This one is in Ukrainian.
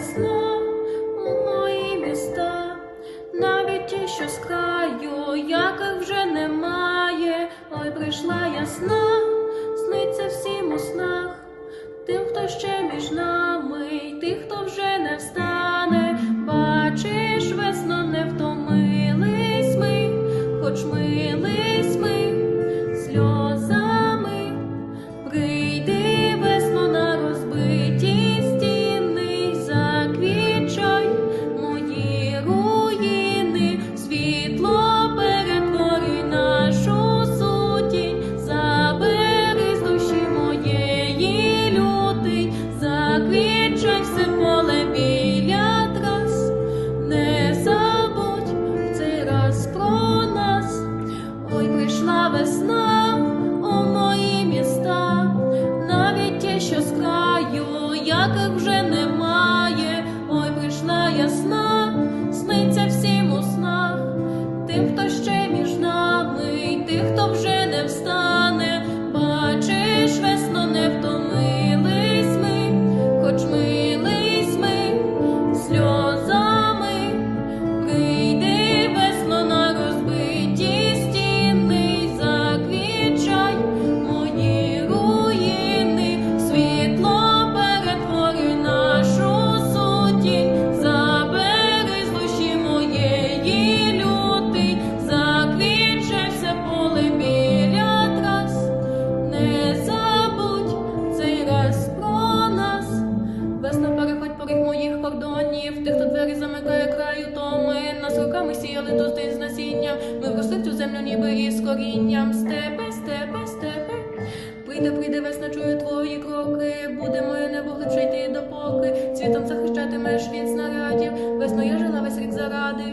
весна у мої міста, навіть ті, що з краю, яких вже немає. Ой, прийшла ясна, сниться всім у снах, тим, хто ще між нами, й тих, хто вже не встане. Бачиш, весно не втомились ми, хоч мились ми сльозами. Хто вже руками сіяли то з насіння. Ми вросли цю землю ніби із корінням. Степе, степе, степе. Прийде, прийде весна, чую твої кроки. Буде моє небо глибше йти допоки. Цвітом захищатимеш від снарядів. Весною я жила весь рік заради.